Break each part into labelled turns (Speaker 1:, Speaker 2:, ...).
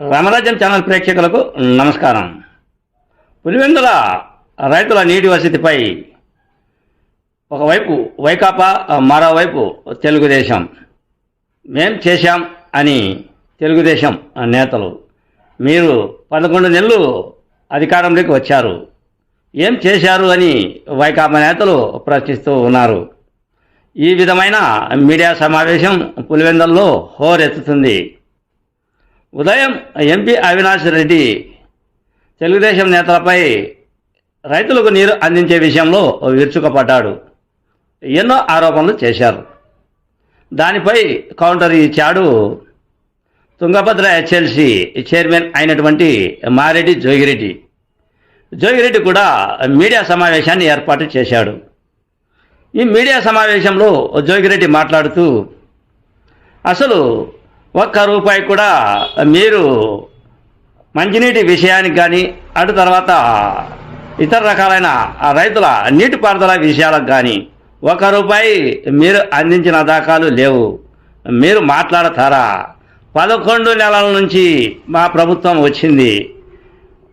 Speaker 1: రామరాజ్యం channel ప్రేక్షకులకు నమస్కారం. పులివెందుల రైతుల నీటి వసతిపై ఒకవైపు వైకాపా మరోవైపు తెలుగుదేశం. మేం చేశాం అని తెలుగుదేశం నేతలు. మీరు పదకొండు నెలలు అధికారంలోకి వచ్చారు. ఏం చేశారు అని వైకాపా నేతలు ప్రశ్నిస్తూ ఉన్నారు. ఈ విధమైన మీడియా సమావేశం పులివెందుల్లో హోరెత్తుతుంది. ఉదయం ఎంపీ అవినాష్ రెడ్డి తెలుగుదేశం నేతలపై రైతులకు నీరు అందించే విషయంలో విరుచుకుపడ్డాడు. ఎన్నో ఆరోపణలు చేశారు. దానిపై కౌంటర్ ఇచ్చాడు తుంగభద్ర హెచ్ఎల్సి చైర్మన్ అయినటువంటి మారెడ్డి జోగిరెడ్డి. జోగిరెడ్డి కూడా మీడియా సమావేశాన్ని ఏర్పాటు చేశాడు. ఈ మీడియా సమావేశంలో జోగిరెడ్డి మాట్లాడుతూ అసలు ఒక్క రూపాయి కూడా మీరు మంచినీటి విషయానికి కానీ అటు తర్వాత ఇతర రకాలైన రైతుల నీటిపారుదల విషయాలకు కానీ ఒక రూపాయి మీరు అందించిన దాఖలు లేవు. మీరు మాట్లాడతారా? పదకొండు నెలల నుంచి మా ప్రభుత్వం వచ్చింది.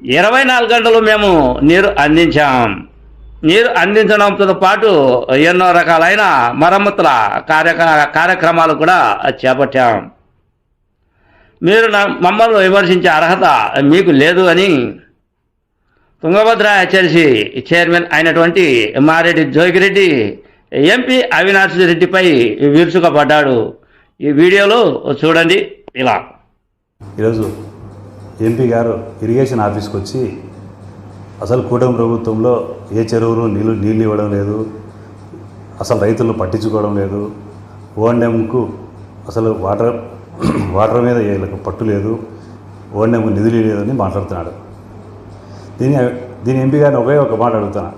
Speaker 1: ఇరవై నాలుగు గంటలు మేము నీరు అందించాం. నీరు అందించడంతో పాటు ఎన్నో రకాలైన మరమ్మతుల కార్యక కార్యక్రమాలు కూడా చేపట్టాం. మీరు నా మమ్మల్ని విమర్శించే అర్హత మీకు లేదు అని తుంగభద్ర హెచ్ఎల్సి చైర్మన్ అయినటువంటి మారెడ్డి జోగిరెడ్డి ఎంపీ అవినాష్ రెడ్డిపై విరుచుకపడ్డాడు. ఈ వీడియోలో చూడండి ఇలా.
Speaker 2: ఈరోజు ఎంపీ గారు ఇరిగేషన్ ఆఫీస్కి వచ్చి అసలు కూటమి ప్రభుత్వంలో ఏ చెరువులు నీళ్ళు నీళ్ళు ఇవ్వడం లేదు అసలు రైతులను పట్టించుకోవడం లేదు ఓఎన్ఎంకు అసలు వాటర్ వాటర్ మీద వీళ్ళకి పట్టు లేదు ఓడినేమో నిధులు లేదని మాట్లాడుతున్నాడు. దీని దీని ఎంపీ గారిని ఒకే ఒక మాట అడుగుతున్నా.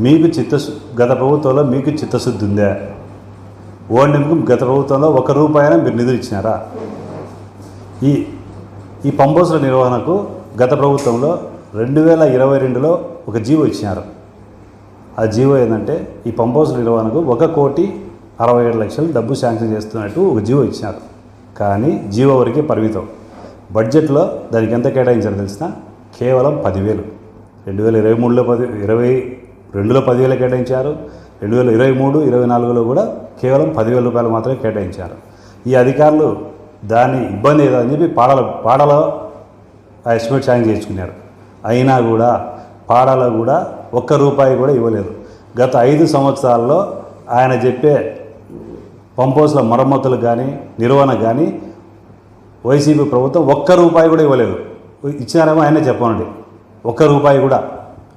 Speaker 2: మీకు చిత్తశు గత ప్రభుత్వంలో మీకు చిత్తశుద్ధి ఉందా? ఓడినెంకు గత ప్రభుత్వంలో ఒక రూపాయన మీరు నిధులు ఇచ్చినారా? ఈ ఈ పంపోసుల నిర్వహణకు గత ప్రభుత్వంలో రెండు వేల ఇరవై రెండులో ఒక జీవో ఇచ్చినారు. ఆ జీవో ఏంటంటే ఈ పంపోసుల నిర్వహణకు ఒక కోటి అరవై ఏడు లక్షలు డబ్బు శాంక్షన్ చేస్తున్నట్టు ఒక జీవో ఇచ్చినారు. కానీ జీవో వరకే పరిమితం. బడ్జెట్లో దానికి ఎంత కేటాయించారో తెలిసిన? కేవలం పదివేలు. రెండు వేల ఇరవై మూడులో పది ఇరవై రెండులో పదివేలు కేటాయించారు. రెండు వేల ఇరవై మూడు ఇరవై నాలుగులో కూడా కేవలం పదివేల రూపాయలు మాత్రమే కేటాయించారు. ఈ అధికారులు దాని ఇబ్బంది ఏదో అని చెప్పి పాడల పాడలో ఎస్టిమేట్ సాయం చేయించుకున్నారు. అయినా కూడా పాడాలో కూడా ఒక్క రూపాయి కూడా ఇవ్వలేదు. గత ఐదు సంవత్సరాల్లో ఆయన చెప్పే పంపోస్ల మరమ్మతులు కానీ నిర్వహణ కానీ వైసీపీ ప్రభుత్వం ఒక్క రూపాయి కూడా ఇవ్వలేదు. ఇచ్చినారేమో ఆయనే చెప్పనండి ఒక్క రూపాయి కూడా.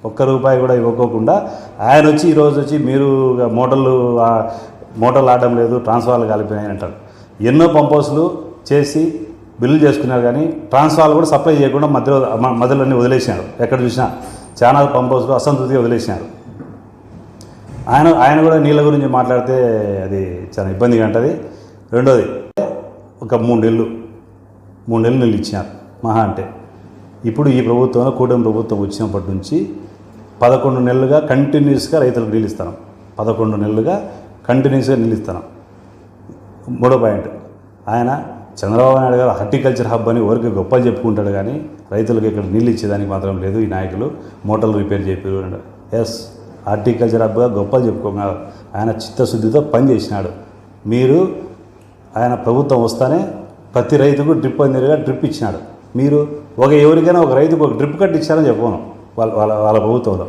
Speaker 2: ఒక్క రూపాయి కూడా ఇవ్వకోకుండా ఆయన వచ్చి ఈరోజు వచ్చి మీరు మోటార్లు మోటార్లు ఆడడం లేదు ట్రాన్స్ఫార్లు కలిపినాయని అంటారు. ఎన్నో పంపోస్లు చేసి బిల్లు చేసుకున్నారు కానీ ట్రాన్స్ఫార్లు కూడా సప్లై చేయకుండా మధ్యలో మ- మధ్యలోనే వదిలేసినారు. ఎక్కడ చూసినా చాలా పంపోస్లు అసంతృప్తిగా వదిలేసినారు. ఆయన ఆయన కూడా నీళ్ళ గురించి మాట్లాడితే అది చాలా ఇబ్బందిగా ఉంటుంది. రెండోది ఒక మూడు నెలలు మూడు నెలలు నీళ్ళు ఇచ్చినారు మహా అంటే. ఇప్పుడు ఈ ప్రభుత్వంలో కూటమి ప్రభుత్వం వచ్చినప్పటి నుంచి పదకొండు నెలలుగా కంటిన్యూస్గా రైతులకు నీళ్ళు ఇస్తాను. పదకొండు నెలలుగా కంటిన్యూస్గా నీళ్ళు ఇస్తాను. మూడో పాయింట్ ఆయన చంద్రబాబు నాయుడు గారు హార్టికల్చర్ హబ్ అని ఊరికి గొప్పలు చెప్పుకుంటాడు కానీ రైతులకు ఇక్కడ నీళ్ళు ఇచ్చేదానికి మాత్రం లేదు ఈ నాయకులు. మోటార్లు రిపేర్ చేపారు ఎస్ హార్టికల్చర్ హబ్గా గొప్పలు చెప్పుకున్నారు ఆయన చిత్తశుద్ధితో పనిచేసినాడు. మీరు ఆయన ప్రభుత్వం వస్తానే ప్రతి రైతుకు డ్రిప్ అందిగా డ్రిప్ ఇచ్చినాడు. మీరు ఒక ఎవరికైనా ఒక రైతుకు ఒక డ్రిప్ కట్ ఇచ్చారని చెప్పను వాళ్ళ వాళ్ళ వాళ్ళ ప్రభుత్వంలో.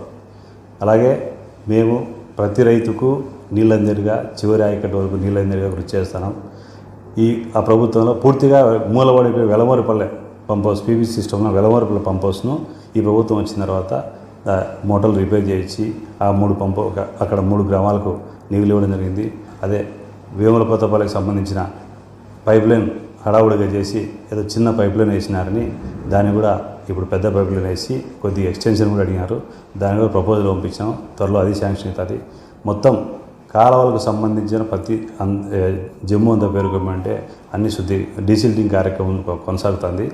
Speaker 2: అలాగే మేము ప్రతి రైతుకు నీళ్ళందరిగా చివరి ఆయకట్టు వరకు నీళ్ళందరిగా కృషి చేస్తున్నాం ఈ ఆ ప్రభుత్వంలో పూర్తిగా మూలబడిపోయి వెలమరిపల్లె పంప్ హౌస్ పీవీ సిస్టంలో వెలమరిపల్లె పంప్ హౌస్ను ఈ ప్రభుత్వం వచ్చిన తర్వాత మోటార్లు రిపేర్ చేయించి ఆ మూడు పంపు అక్కడ మూడు గ్రామాలకు నీళ్ళు ఇవ్వడం జరిగింది. అదే వేముల కొత్తపల్లికి సంబంధించిన పైప్ లైన్ హడావుడిగా చేసి ఏదో చిన్న పైప్ లైన్ వేసినారని దాన్ని కూడా ఇప్పుడు పెద్ద పైప్ లైన్ వేసి కొద్దిగా ఎక్స్టెన్షన్ కూడా అడిగినారు. దాని కూడా ప్రపోజల్ పంపించాం. త్వరలో అది శాంక్షన్ అవుతుంది. మొత్తం కాలువలకు సంబంధించిన ప్రతి అన్- జమ్ము అంత అంతా పేరుకోమంటే అన్ని శుద్ధి డీసిల్టింగ్ కార్యక్రమం కొనసాగుతుంది.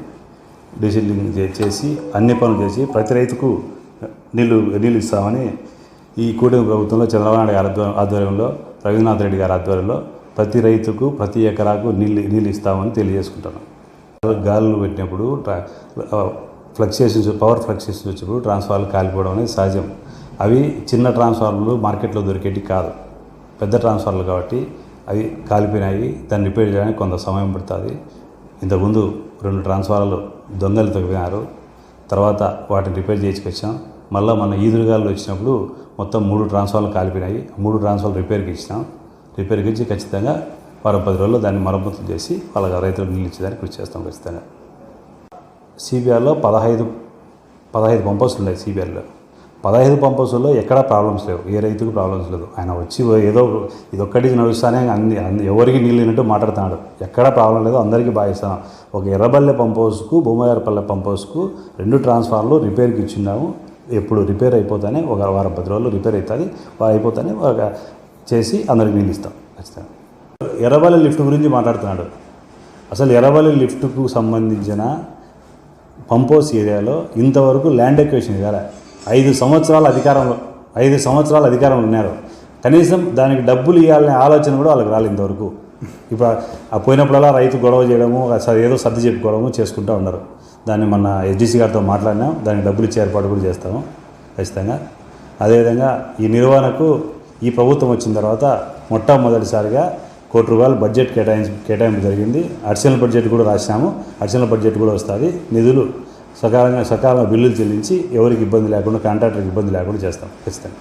Speaker 2: డీసిల్టింగ్ చేసి అన్ని పనులు చేసి ప్రతి రైతుకు నీళ్ళు నీళ్ళు ఇస్తామని ఈ కూటమి ప్రభుత్వంలో చంద్రబాబు నాయుడు గారి ఆధ్వర్యంలో రవీంద్రనాథ్ రెడ్డి గారి ఆధ్వర్యంలో ప్రతి రైతుకు ప్రతి ఎకరాకు నీళ్ళు నీళ్ళు ఇస్తామని తెలియజేసుకుంటున్నాం. గాలులు పెట్టినప్పుడు ట్రా- ఫ్లక్చుయేషన్స్ పవర్ ఫ్లక్చుయేషన్స్ వచ్చినప్పుడు ట్రాన్స్ఫార్మర్లు కాలిపోవడం అనేది సహజం. అవి చిన్న ట్రాన్స్ఫార్మర్లు మార్కెట్లో దొరికేటి కాదు. పెద్ద ట్రాన్స్ఫార్మర్లు కాబట్టి అవి కాలిపోయినాయి. దాన్ని రిపేర్ చేయడానికి కొంత సమయం పడుతుంది. ఇంతకుముందు రెండు ట్రాన్స్ఫార్మర్లు దొంగలు తగ్గినారు తర్వాత వాటిని రిపేర్ చేసుకొచ్చాం మళ్ళీ మన ఈదురుగాలు వచ్చినప్పుడు మొత్తం మూడు ట్రాన్స్ఫార్మర్లు కాలిపోయినాయి. మూడు ట్రాన్స్ఫార్మర్ రిపేర్కి ఇచ్చినాం. రిపేర్కి ఇచ్చి ఖచ్చితంగా వారం పది రోజుల్లో దాన్ని మరమ్మతులు చేసి వాళ్ళ రైతులకు నీళ్ళు ఇచ్చేదానికి కృషి చేస్తాం ఖచ్చితంగా. సిబిఆర్లో పదహైదు పదహైదు పంపర్స్ ఉన్నాయి సిబిఆర్లో పదహైదు పంపర్స్లో ఎక్కడా ప్రాబ్లమ్స్ లేవు. ఏ రైతుకు ప్రాబ్లమ్స్ లేదు. ఆయన వచ్చి ఏదో ఇది ఒక్కటి నడుస్తానే అన్ని అన్ని ఎవరికి నీళ్ళు మాట్లాడుతున్నాడు. ఎక్కడా ప్రాబ్లం లేదు అందరికీ బాగా ఒక ఎర్రబల్లె పంప్ హౌస్కు భూమగారిపల్లె పంప్ హౌస్కు రెండు ట్రాన్స్ఫార్మర్లు రిపేర్కి ఇచ్చిన్నాము. ఎప్పుడు రిపేర్ అయిపోతానే ఒక వారం పది రోజులు రిపేర్ అవుతుంది. అయిపోతానే ఒక చేసి అందరికి నీళ్ళు ఇస్తాం. ఖచ్చితంగా. ఎర్రబల్లె లిఫ్ట్ గురించి మాట్లాడుతున్నాడు. అసలు ఎర్రబల్లి లిఫ్ట్కు సంబంధించిన పంపోస్ ఏరియాలో ఇంతవరకు ల్యాండ్ ఎక్వేషన్ కాలే ఐదు సంవత్సరాల అధికారంలో ఐదు సంవత్సరాల అధికారంలో ఉన్నారు. కనీసం దానికి డబ్బులు ఇవ్వాలనే ఆలోచన కూడా వాళ్ళకి రాలేదు ఇంతవరకు. ఇప్పుడు ఆ- పోయినప్పుడల్లా రైతు గొడవ చేయడము ఏదో సర్ది చెప్పుకోవడము చేసుకుంటూ ఉన్నారు. దాన్ని మన ఎస్డీసీ గారితో మాట్లాడినాం. దానికి డబ్బులు ఇచ్చే ఏర్పాటు కూడా చేస్తాము ఖచ్చితంగా. అదేవిధంగా ఈ నిర్వహణకు ఈ ప్రభుత్వం వచ్చిన తర్వాత మొట్టమొదటిసారిగా కోటి రూపాయలు బడ్జెట్ కేటాయించి కేటాయింపు జరిగింది. అడిషనల్ బడ్జెట్ కూడా రాసినాము. అడిషనల్ బడ్జెట్ కూడా వస్తుంది. నిధులు సకాలంగా సకాలంలో బిల్లులు చెల్లించి ఎవరికి ఇబ్బంది లేకుండా కాంట్రాక్టర్కి ఇబ్బంది లేకుండా చేస్తాం ఖచ్చితంగా.